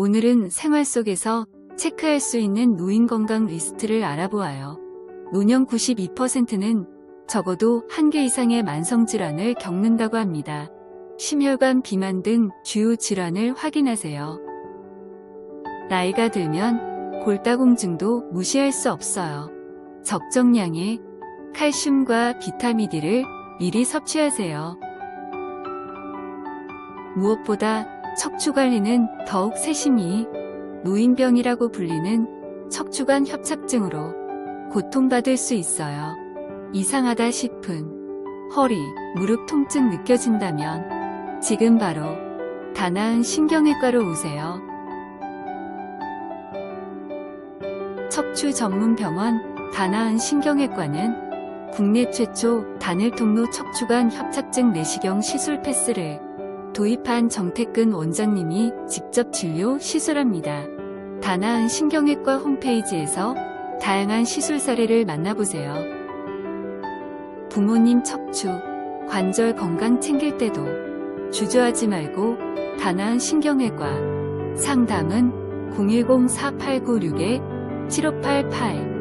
오늘은 생활 속에서 체크할 수 있는 노인 건강 리스트를 알아보아요. 노년 92%는 적어도 한 개 이상의 만성질환을 겪는다고 합니다. 심혈관 비만 등 주요 질환을 확인하세요. 나이가 들면 골다공증도 무시할 수 없어요. 적정량의 칼슘과 비타민 D를 미리 섭취하세요. 무엇보다 척추 관리는 더욱 세심히 노인병이라고 불리는 척추관 협착증으로 고통받을 수 있어요. 이상하다 싶은 허리, 무릎 통증 느껴진다면 지금 바로 다나은 신경외과로 오세요. 척추 전문 병원 다나은 신경외과는 국내 최초 단일 통로 척추관 협착증 내시경 시술 패스를 도입한 정태근 원장님이 직접 진료 시술합니다. 다나은 신경외과 홈페이지에서 다양한 시술 사례를 만나보세요. 부모님 척추, 관절 건강 챙길 때도 주저하지 말고 다나은 신경외과 상담은 010-4896-7588